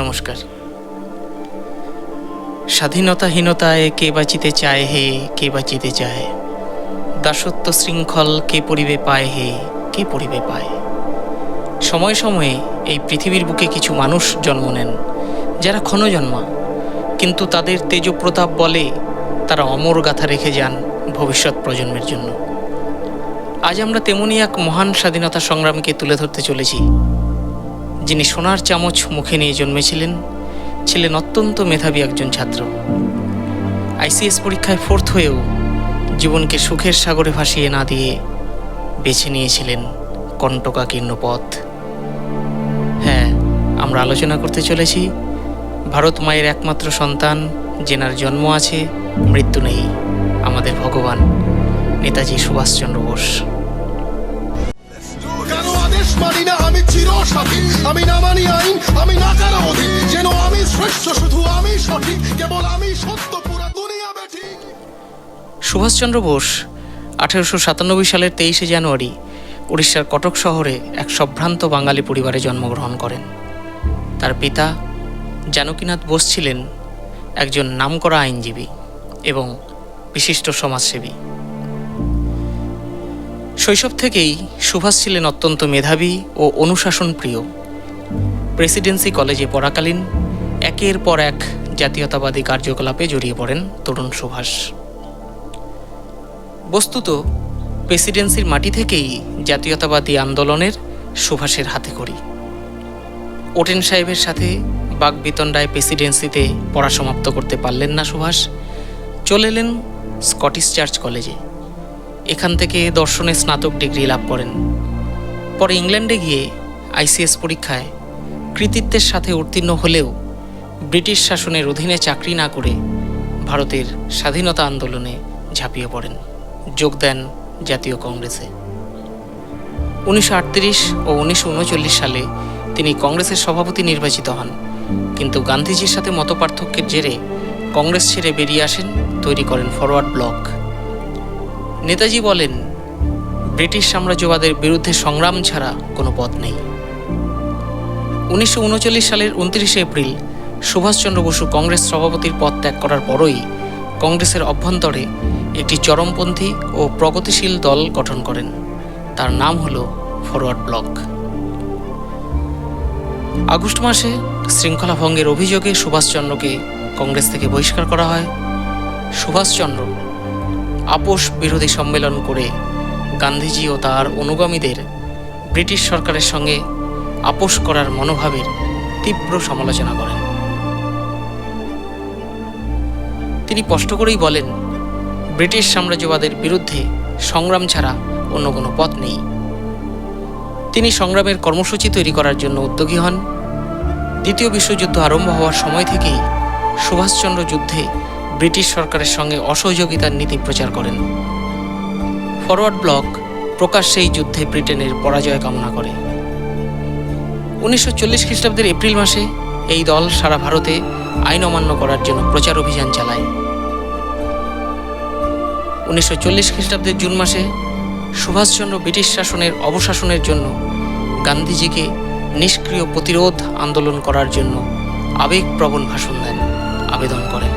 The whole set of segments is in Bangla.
নমস্কার। স্বাধীনতাহীনতায় কে বাঁচিতে চায় হে, কে বাঁচিতে চায়? দাসত্ব শৃঙ্খল কে পরিবে পায় হে, কে পরিবে পায়? সময়ে সময়ে এই পৃথিবীর বুকে কিছু মানুষ জন্ম নেন, যারা ক্ষণজন্মা কিন্তু তাদের তেজপ্রতাপ বলে তারা অমর গাথা রেখে যান ভবিষ্যৎ প্রজন্মের জন্য। আজ আমরা তেমনই এক মহান স্বাধীনতা সংগ্রামকে তুলে ধরতে চলেছি। যিনি সোনার চামচ মুখে নিয়ে জন্মেছিলেন, ছিলেন অত্যন্ত মেধাবী একজন ছাত্র। আইসিএস পরীক্ষায় ফোর্থ হয়েও জীবনকে সুখের সাগরে ভাসিয়ে না দিয়ে বেছে নিয়েছিলেন কণ্টকাকীর্ণ পথ। হ্যাঁ আমরা আলোচনা করতে চলেছি, ভারত মায়ের একমাত্র সন্তান যেনার জন্ম আছে, মৃত্যু নেই, আমাদের ভগবান, নেতাজি সুভাষচন্দ্র বোস। আদেশ মানি আমি আমি না মানি আইন, আমি না কারও অধীন। যেন আমি শ্রেষ্ঠ, শুধু আমি সঠিক, কেবল আমি সত্য, পুরা দুনিয়া সুভাষচন্দ্র বোস, আঠেরোশো সাতানব্বই সালের তেইশে জানুয়ারি উড়িষ্যার কটক শহরে এক সম্ভ্রান্ত বাঙালি পরিবারে জন্মগ্রহণ করেন। তার পিতা জানকীনাথ বোস ছিলেন একজন নামকরা আইনজীবী এবং বিশিষ্ট সমাজসেবী। শৈশব থেকেই সুভাষ ছিলেন অত্যন্ত মেধাবী ও অনুশাসন প্রিয় প্রেসিডেন্সি কলেজে পড়াকালীন একের পর এক জাতীয়তাবাদী কার্যকলাপে জড়িয়ে পড়েন তরুণ সুভাষ। বস্তুত প্রেসিডেন্সির মাটি থেকেই জাতীয়তাবাদী আন্দোলনের সুভাষের হাতে করি ওটেন সাহেবের সাথে বাগবিতণ্ডায় প্রেসিডেন্সিতে পড়া সমাপ্ত করতে পারলেন না সুভাষ, চলে এলেন স্কটিশ চার্চ কলেজে। এখান থেকে দর্শনে স্নাতক ডিগ্রি লাভ করেন। পরে ইংল্যান্ডে গিয়ে আইসিএস পরীক্ষায় কৃতিত্বের সাথে উত্তীর্ণ হলেও ব্রিটিশ শাসনের অধীনে চাকরি না করে ভারতের স্বাধীনতা আন্দোলনে ঝাঁপিয়ে পড়েন। যোগ দেন জাতীয় কংগ্রেসে। উনিশশো আটত্রিশ ও উনিশশো উনচল্লিশ সালে তিনি কংগ্রেসের সভাপতি নির্বাচিত হন। কিন্তু গান্ধীজির সাথে মতপার্থক্যের জেরে কংগ্রেস ছেড়ে বেরিয়ে আসেন, তৈরি করেন ফরওয়ার্ড ব্লক। নেতাজি বলেন, ব্রিটিশ সাম্রাজ্যবাদের বিরুদ্ধে সংগ্রাম ছাড়া কোনো পথ নেই। উনিশশো উনচল্লিশ সালের উনত্রিশে এপ্রিল সুভাষচন্দ্র বসু কংগ্রেস সভাপতির পদ ত্যাগ করার পরই কংগ্রেসের অভ্যন্তরে একটি চরমপন্থী ও প্রগতিশীল দল গঠন করেন। তার নাম হল ফরওয়ার্ড ব্লক। আগস্ট মাসে শৃঙ্খলা ভঙ্গের অভিযোগে সুভাষচন্দ্রকে কংগ্রেস থেকে বহিষ্কার করা হয়। সুভাষচন্দ্র আপোষ বিরোধী সম্মেলন করে গান্ধীজি ও তার অনুগামীদের ব্রিটিশ সরকারের সঙ্গে আপোষ করার মনোভাবের তীব্র সমালোচনা করেন। তিনি স্পষ্ট করেই বলেন, ব্রিটিশ সাম্রাজ্যবাদের বিরুদ্ধে সংগ্রাম ছাড়া অন্য কোনো পথ নেই। তিনি সংগ্রামের কর্মসূচি তৈরি করার জন্য উদ্যোগী হন। দ্বিতীয় বিশ্বযুদ্ধ আরম্ভ হওয়ার সময় থেকেই সুভাষচন্দ্র যুদ্ধে ব্রিটিশ সরকারের সঙ্গে অসহযোগিতার নীতি প্রচার করেন। ফরওয়ার্ড ব্লক প্রকাশ্যে এই যুদ্ধে ব্রিটেনের পরাজয় কামনা করে। উনিশশো চল্লিশ খ্রিস্টাব্দের এপ্রিল মাসে এই দল সারা ভারতে আইন অমান্য করার জন্য প্রচার অভিযান চালায়। উনিশশো চল্লিশ খ্রিস্টাব্দের জুন মাসে সুভাষচন্দ্র ব্রিটিশ শাসনের অবশাসনের জন্য গান্ধীজিকে নিষ্ক্রিয় প্রতিরোধ আন্দোলন করার জন্য আবেগপ্রবণ ভাষণ দেন, আবেদন করেন।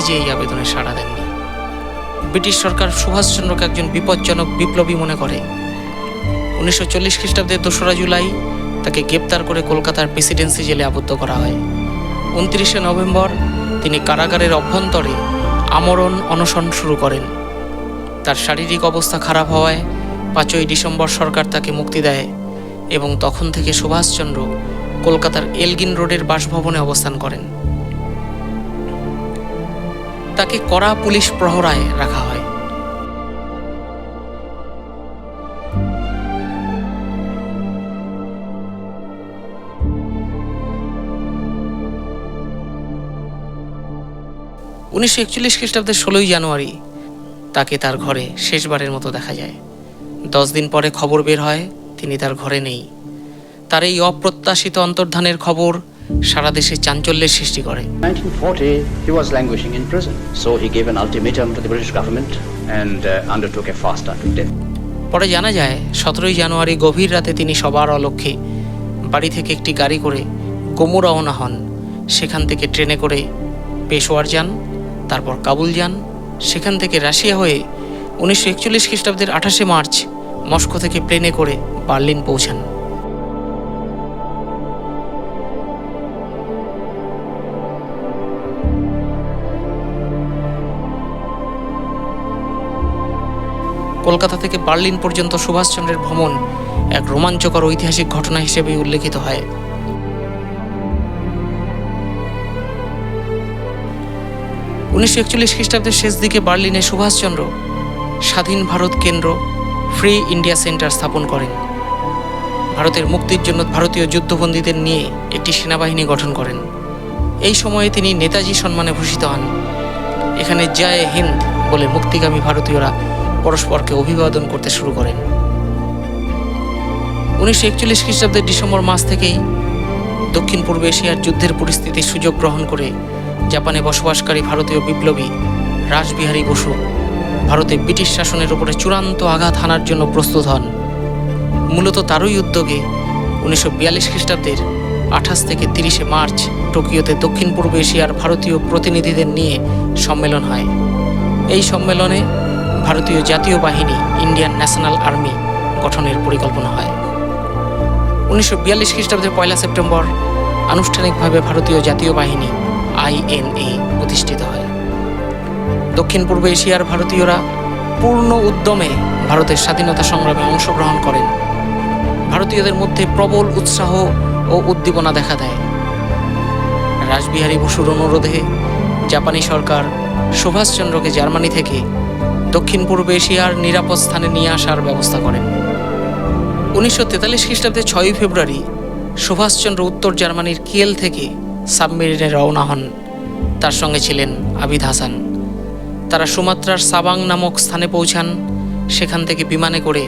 গান্ধীজি এই আবেদনে সাড়া দেননি। ব্রিটিশ সরকার সুভাষচন্দ্রকে একজন বিপজ্জনক বিপ্লবী মনে করে। উনিশশো চল্লিশ খ্রিস্টাব্দের দোসরা জুলাই তাকে গ্রেপ্তার করে কলকাতার প্রেসিডেন্সি জেলে আবদ্ধ করা হয়। উনত্রিশে নভেম্বর তিনি কারাগারের অভ্যন্তরে আমরণ অনশন শুরু করেন। তার শারীরিক অবস্থা খারাপ হওয়ায় পাঁচই ডিসেম্বর সরকার তাকে মুক্তি দেয় এবং তখন থেকে সুভাষচন্দ্র কলকাতার এলগিন রোডের বাসভবনে অবস্থান করেন। তাকে কড়া পুলিশ প্রহরায় রাখা হয়। উনিশশো একচল্লিশ খ্রিস্টাব্দের ষোলোই জানুয়ারি, তাকে তার ঘরে শেষবারের মতো দেখা যায়। দশ দিন পরে খবর বের হয়, তিনি তার ঘরে নেই। তার এই অপ্রত্যাশিত অন্তর্ধানের খবর সারা দেশে চাঞ্চল্যের সৃষ্টি করে। 1940, he was languishing in prison, so he gave an ultimatum to the British government and uh, undertook a fast unto death. পরে জানা যায় সতেরোই জানুয়ারি গভীর রাতে তিনি সবার অলক্ষ্যে বাড়ি থেকে একটি গাড়ি করে গোমু রওনা হন। সেখান থেকে ট্রেনে করে পেশোয়ার যান তারপর কাবুল যান। সেখান থেকে রাশিয়া হয়ে উনিশশো একচল্লিশ খ্রিস্টাব্দের আঠাশে মার্চ মস্কো থেকে প্লেনে করে বার্লিন পৌঁছান। কলকাতা থেকে বার্লিন পর্যন্ত সুভাষচন্দ্রের ভ্রমণ এক রোমাঞ্চকর ঐতিহাসিক ঘটনা হিসেবে উল্লেখিত হয়। উনিশশো একচল্লিশ খ্রিস্টাব্দের শেষ দিকে বার্লিনে সুভাষচন্দ্র স্বাধীন ভারত কেন্দ্র ফ্রি ইন্ডিয়া সেন্টার স্থাপন করেন। ভারতের মুক্তির জন্য ভারতীয় যুদ্ধবন্দীদের নিয়ে একটি সেনাবাহিনী গঠন করেন। এই সময়ে তিনি নেতাজি সম্মানে ভূষিত হন। এখানে জয় হিন্দ বলে মুক্তিগামী ভারতীয়রা পরস্পরকে অভিবাদন করতে শুরু করেন। উনিশশো একচল্লিশ খ্রিস্টাব্দের ডিসেম্বর মাস থেকেই দক্ষিণ পূর্ব এশিয়ার যুদ্ধের পরিস্থিতির সুযোগ গ্রহণ করে জাপানে বসবাসকারী ভারতীয় বিপ্লবী রাসবিহারী বসু ভারতে ব্রিটিশ শাসনের উপরে চূড়ান্ত আঘাত হানার জন্য প্রস্তুত হন। মূলত তারই উদ্যোগে উনিশশো বিয়াল্লিশ খ্রিস্টাব্দের আঠাশ থেকে তিরিশে মার্চ টোকিওতে দক্ষিণ পূর্ব এশিয়ার ভারতীয় প্রতিনিধিদের নিয়ে সম্মেলন হয়। এই সম্মেলনে ভারতীয় জাতীয় বাহিনী ইন্ডিয়ান ন্যাশনাল আর্মি গঠনের পরিকল্পনা হয়। উনিশশো বিয়াল্লিশ খ্রিস্টাব্দের পয়লা সেপ্টেম্বর আনুষ্ঠানিকভাবে ভারতীয় জাতীয় বাহিনী আইএনএ প্রতিষ্ঠিত হয়। দক্ষিণ পূর্ব এশিয়ার ভারতীয়রা পূর্ণ উদ্যমে ভারতের স্বাধীনতা সংগ্রামে অংশগ্রহণ করেন। ভারতীয়দের মধ্যে প্রবল উৎসাহ ও উদ্দীপনা দেখা দেয়। রাসবিহারী বসুর অনুরোধে জাপানি সরকার সুভাষচন্দ্রকে জার্মানি থেকে দক্ষিণ পূর্ব এশিয়ার নিরাপদ স্থানে নিয়ে আসার ব্যবস্থা করেন। উনিশশো তেতাল্লিশ খ্রিস্টাব্দে ছয়ই ফেব্রুয়ারি সুভাষচন্দ্র উত্তর জার্মানির কিয়েল থেকে সাবমেরিনে রওনা হন। তার সঙ্গে ছিলেন আবিদ হাসান। তারা সুমাত্রার সাবাং নামক স্থানে পৌঁছান। সেখান থেকে বিমানে করে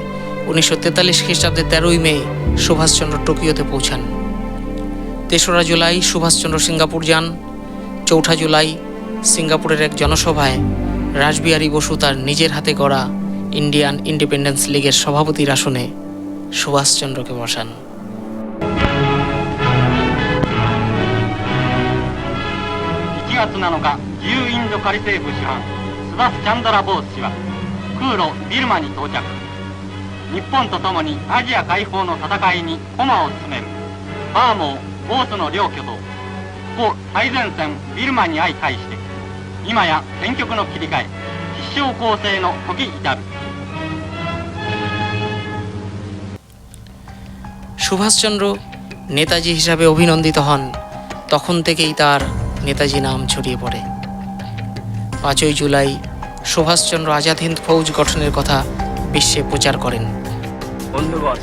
উনিশশো তেতাল্লিশ খ্রিস্টাব্দে তেরোই মে সুভাষচন্দ্র টোকিওতে পৌঁছান। তেসরা জুলাই সুভাষচন্দ্র সিঙ্গাপুর যান। চৌঠা জুলাই সিঙ্গাপুরের এক জনসভায় রাসবিহারী বসু তার নিজের হাতে গড়া ইন্ডিয়ান ইন্ডিপেন্ডেন্স লীগের সভাপতির আসনে সুভাষচন্দ্রকে বসান 1月7日自由インド仮政府主犯スバス・チャンドラ・ボース氏は空路ビルマに到着日本と共にアジア解放の戦いに駒を進めるバーモー・ボースの両巨頭故最前線ビルマに相対して 今や戦局の切り替え必勝攻勢の時至る সুভাষচন্দ্র নেতাজি হিসাবে অভিনন্দিত হন তখন থেকেই তার নেতাজি নাম ছড়িয়ে পড়ে পাঁচই জুলাই সুভাষচন্দ্র আজাদ হিন্দ ফৌজ গঠনের কথা বিশ্বে প্রচার করেন বন্ধুগণ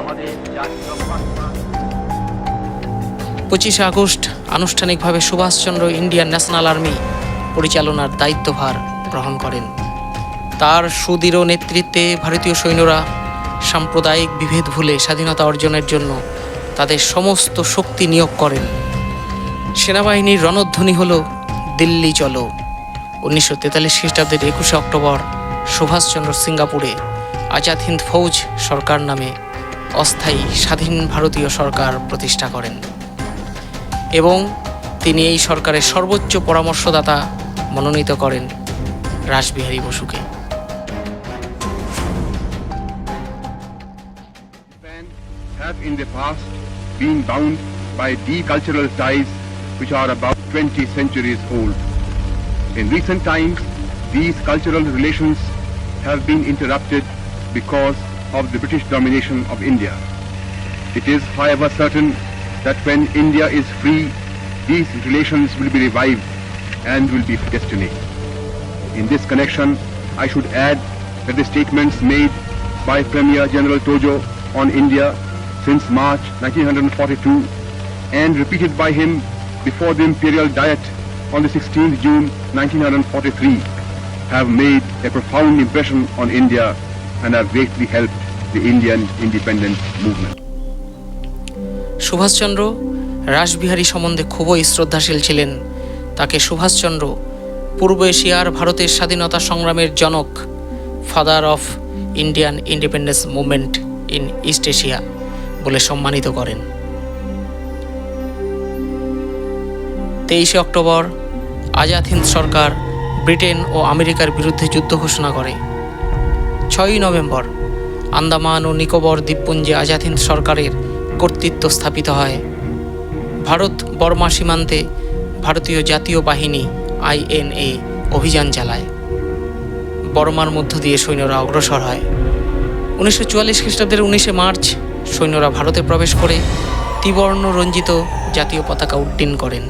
আমাদের জাতীয় প্রার্থনা পঁচিশে আগস্ট আনুষ্ঠানিকভাবে সুভাষচন্দ্র ইন্ডিয়ান ন্যাশনাল আর্মি পরিচালনার দায়িত্বভার গ্রহণ করেন। তার সুদৃঢ় নেতৃত্বে ভারতীয় সৈন্যরা সাম্প্রদায়িক বিভেদ ভুলে স্বাধীনতা অর্জনের জন্য তাদের সমস্ত শক্তি নিয়োগ করেন। সেনাবাহিনীর রণধ্বনি হল, দিল্লি চলো। উনিশশো তেতাল্লিশ খ্রিস্টাব্দের একুশে অক্টোবর সুভাষচন্দ্র সিঙ্গাপুরে আজাদ হিন্দ ফৌজ সরকার নামে অস্থায়ী স্বাধীন ভারতীয় সরকার প্রতিষ্ঠা করেন। এবং তিনি এই সরকারের সর্বোচ্চ পরামর্শদাতা মনোনীত করেন রাসবিহারী বসুকে been bound by which are about 20 centuries these cultural relations have been interrupted because of the British domination of India. It is, however, certain that when India is free, these relations will be revived and will be destiny. In this connection, I should add that the statements made by Premier General Tojo on India since March 1942 and repeated by him before the Imperial Diet on the 16th June 1943 have made a profound impression on India and have greatly helped the Indian independence movement. Subhash Chandra Rashbehari সম্বন্ধে খুবই শ্রদ্ধাশীল ছিলেন। তাকে সুভাষচন্দ্র, পূর্ব এশিয়ার ভারতের স্বাধীনতা সংগ্রামের জনক father of Indian independence movement in east Asia বলে সম্মানিত করেন। তেইশে অক্টোবর আজাদ হিন্দ সরকার ব্রিটেন ও আমেরিকার বিরুদ্ধে যুদ্ধ ঘোষণা করে। ছয়ই নভেম্বর আন্দামান ও নিকোবর দ্বীপপুঞ্জে আজাদ হিন্দ সরকারের কর্তৃত্ব স্থাপিত হয়। ভারত বর্মা সীমান্তে ভারতীয় জাতীয় বাহিনী আইএনএ অভিযান চালায়। বর্মার মধ্য দিয়ে সৈন্যরা অগ্রসর হয়। উনিশশো চুয়াল্লিশ খ্রিস্টাব্দের উনিশে মার্চ সৈন্যরা ভারতে প্রবেশ করে ত্রিবর্ণ রঞ্জিত জাতীয় পতাকা উড্ডীন করেন।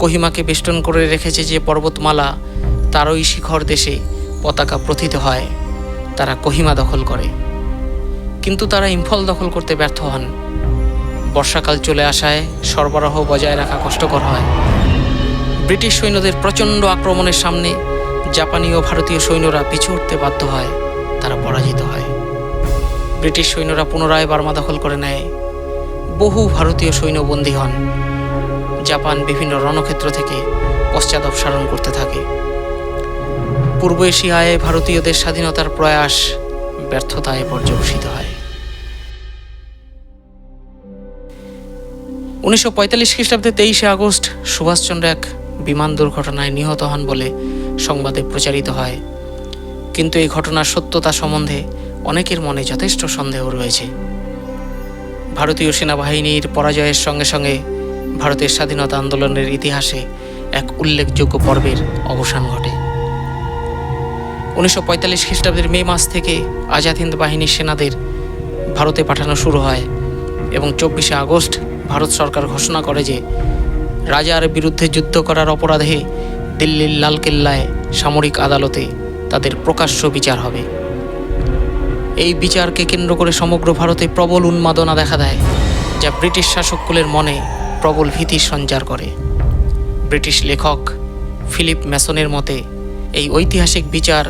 কোহিমাকে বেষ্টন করে রেখেছে যে পর্বতমালা তারই শিখর দেশে পতাকা প্রথিত হয়, তারা কোহিমা দখল করে। কিন্তু তারা ইম্ফল দখল করতে ব্যর্থ হন। বর্ষাকাল চলে আসায় সরবরাহ বজায় রাখা কষ্টকর হয়। ব্রিটিশ সৈন্যদের প্রচণ্ড আক্রমণের সামনে জাপানি ও ভারতীয় সৈন্যরা পিছু উঠতে বাধ্য হয়, তারা পরাজিত হয়। ব্রিটিশ সৈন্যরা পুনরায় বার্মা দখল করে নেয়। বহু ভারতীয় সৈন্য বন্দী হন। জাপান বিভিন্ন রণক্ষেত্র থেকে পশ্চাৎ অপসারণ করতে থাকে। পূর্ব এশিয়ায় ভারতীয়দের স্বাধীনতার প্রয়াস ব্যর্থতায় পর্যবসিত হয়। উনিশশো পঁয়তাল্লিশ খ্রিস্টাব্দে তেইশে আগস্ট সুভাষচন্দ্র এক বিমান দুর্ঘটনায় নিহত হন বলে সংবাদে প্রচারিত হয়। কিন্তু এই ঘটনার সত্যতা সম্বন্ধে অনেকের মনে যথেষ্ট সন্দেহ রয়েছে। ভারতীয় সেনাবাহিনীর পরাজয়ের সঙ্গে সঙ্গে ভারতের স্বাধীনতা আন্দোলনের ইতিহাসে এক উল্লেখযোগ্য পর্বের অবসান ঘটে। উনিশশো পঁয়তাল্লিশ খ্রিস্টাব্দের মে মাস থেকে আজাদ হিন্দ বাহিনীর সেনাদের ভারতে পাঠানো শুরু হয় এবং চব্বিশে আগস্ট ভারত সরকার ঘোষণা করে যে রাজার বিরুদ্ধে যুদ্ধ করার অপরাধে দিল্লির লালকেল্লায় সামরিক আদালতে তাদের প্রকাশ্য বিচার হবে। এই বিচারকে কেন্দ্র করে সমগ্র ভারতে প্রবল উন্মাদনা দেখা দেয়, যা ব্রিটিশ শাসককুলের মনে প্রবল ভীতির সঞ্চার করে। ব্রিটিশ লেখক ফিলিপ ম্যাসনের মতে, এই ঐতিহাসিক বিচার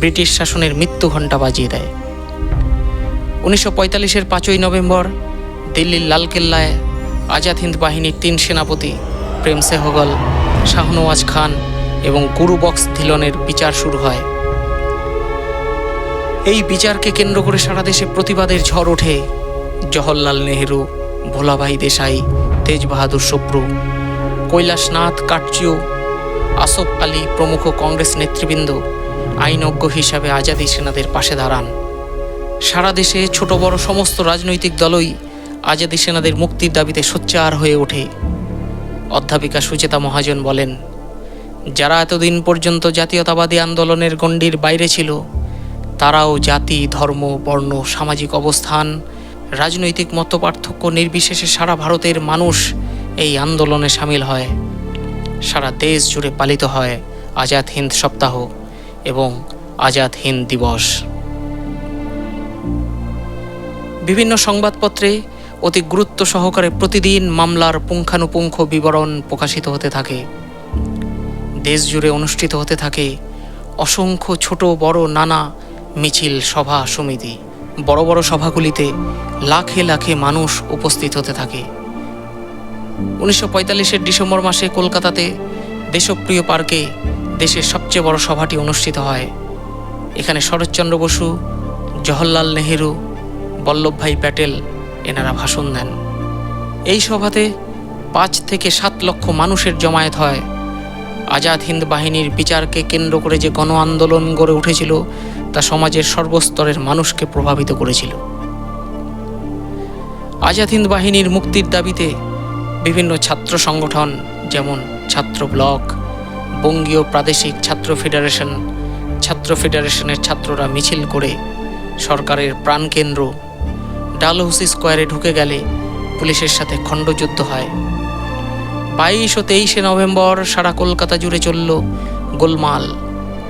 ব্রিটিশ শাসনের মৃত্যু ঘণ্টা বাজিয়ে দেয়। উনিশশো পঁয়তাল্লিশের পাঁচই নভেম্বর দিল্লির লালকেল্লায় আজাদ হিন্দ বাহিনীর তিন সেনাপতি, প্রেম সেহগল, শাহনওয়াজ খান এবং গুরু বক্স ধিলনের বিচার শুরু হয়। এই বিচারকে কেন্দ্র করে সারা দেশে প্রতিবাদের ঝড় ওঠে জওহরলাল নেহেরু, ভোলাভাই দেশাই তেজ বাহাদুর সপ্রু কৈলাসনাথ কাটচিউ আসফ আলী প্রমুখ কংগ্রেস নেতৃবৃন্দ আইনজ্ঞ হিসাবে আজাদি সেনাদের পাশে দাঁড়ান। সারা দেশে ছোট বড় সমস্ত রাজনৈতিক দলই আজাদি সেনাদের মুক্তির দাবিতে সোচ্চার হয়ে ওঠে। অধ্যাপিকা সুচেতা মহাজন বলেন, যারা এতদিন পর্যন্ত জাতীয়তাবাদী আন্দোলনের গণ্ডির বাইরে ছিল, তারাও জাতি, ধর্ম, বর্ণ, সামাজিক অবস্থান, রাজনৈতিক মতপার্থক্য নির্বিশেষে সারা ভারতের মানুষ এই আন্দোলনে সামিল হয়। সারা দেশ জুড়ে পালিত হয় আজাদ হিন্দ সপ্তাহ এবং আজাদ হিন্দ দিবস। বিভিন্ন সংবাদপত্রে অতি গুরুত্ব সহকারে প্রতিদিন মামলার পুঙ্খানুপুঙ্খ বিবরণ প্রকাশিত হতে থাকে। দেশ জুড়ে অনুষ্ঠিত হতে থাকে অসংখ্য ছোট, বড়, নানা মিছিল, সভা, সমিতি। বড় বড় সভাগুলিতে লাখে লাখে মানুষ উপস্থিত হতে থাকে। উনিশশো পঁয়তাল্লিশের ডিসেম্বর মাসে কলকাতাতে দেশপ্রিয় পার্কে দেশের সবচেয়ে বড় সভাটি অনুষ্ঠিত হয়। এখানে শরৎচন্দ্র বসু, জওহরলাল নেহেরু, বল্লভভাই প্যাটেল এনারা ভাষণ দেন। এই সভাতে পাঁচ থেকে সাত লক্ষ মানুষের জমায়েত হয়। আজাদ হিন্দ বাহিনীর বিচারকে কেন্দ্র করে যে গণ আন্দোলন গড়ে উঠেছিল, তা সমাজের সর্বস্তরের মানুষকে প্রভাবিত করেছিল। আজাদ হিন্দ বাহিনীর মুক্তির দাবিতে বিভিন্ন ছাত্র সংগঠন, যেমন ছাত্র ব্লক, বঙ্গীয় প্রাদেশিক ছাত্র ফেডারেশন, ছাত্র ফেডারেশনের ছাত্ররা মিছিল করে সরকারের প্রাণকেন্দ্র ডালহৌসি স্কোয়ারে ঢুকে গেলে পুলিশের সাথে খণ্ডযুদ্ধ হয়। বাইশ ও তেইশে নভেম্বর সারা কলকাতা জুড়ে চলল গোলমাল।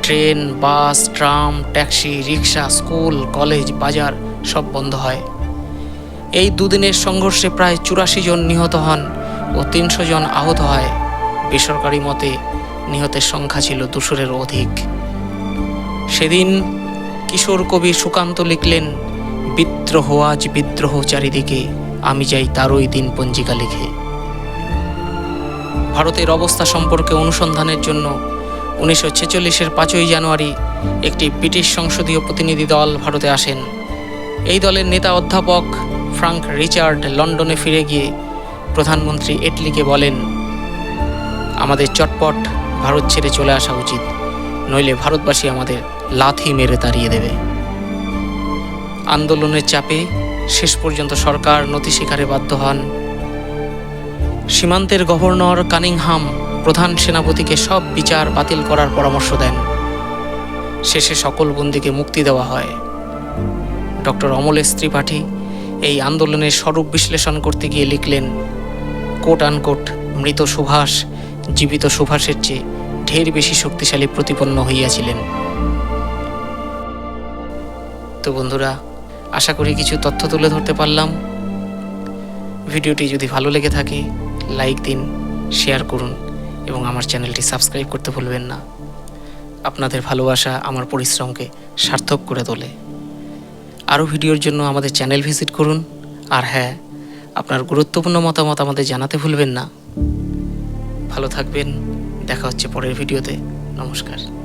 Train, bus, tram, taxi, rickshaw, school, college, বাজার সব বন্ধ হয়। এই দুদিনের সংঘর্ষে প্রায় চুরাশি জন নিহত হন ও তিনশো জন আহত হয়। বেসরকারি মতে নিহতের সংখ্যা ছিল দুশোরের অধিক। সেদিন কিশোর কবি সুকান্ত লিখলেন বিদ্রোহ, আজ বিদ্রোহ চারিদিকে। আমি যাই তারই দিন পঞ্জিকা লিখে। ভারতের অবস্থা সম্পর্কে অনুসন্ধানের জন্য উনিশশো ছেচল্লিশের পাঁচই জানুয়ারি একটি ব্রিটিশ সংসদীয় প্রতিনিধি দল ভারতে আসেন। এই দলের নেতা অধ্যাপক ফ্রাঙ্ক রিচার্ড লন্ডনে ফিরে গিয়ে প্রধানমন্ত্রী এটলিকে বলেন, আমাদের চটপট ভারত ছেড়ে চলে আসা উচিত, নইলে ভারতবাসী আমাদের লাথি মেরে তাড়িয়ে দেবে। আন্দোলনের চাপে শেষ পর্যন্ত সরকার নথি স্বীকারে বাধ্য হন। সীমান্তের গভর্নর কানিংহাম প্রধান সেনাপতিকে সব বিচার বাতিল করার পরামর্শ দেন। শেষে সকল বন্দীকে মুক্তি দেওয়া হয়। ডক্টর অমলেশ ত্রিপাঠী এই আন্দোলনের স্বরূপ বিশ্লেষণ করতে গিয়ে লিখলেন, কোট আনকোট মৃত সুভাষ, জীবিত সুভাষের চেয়ে ঢের বেশি শক্তিশালী প্রতিপন্ন হইয়াছিলেন। তো বন্ধুরা আশা করি কিছু তথ্য তুলে ধরতে পারলাম। ভিডিওটি যদি ভালো লেগে থাকে, লাইক দিন, শেয়ার করুন এবং আমার চ্যানেলটি সাবস্ক্রাইব করতে ভুলবেন না। আপনাদের ভালোবাসা আমার পরিশ্রমকে সার্থক করে তোলে। আরও ভিডিওর জন্য আমাদের চ্যানেল ভিজিট করুন। আর হ্যাঁ আপনার গুরুত্বপূর্ণ মতামত আমাদের জানাতে ভুলবেন না। ভালো থাকবেন, দেখা হচ্ছে পরের ভিডিওতে। নমস্কার।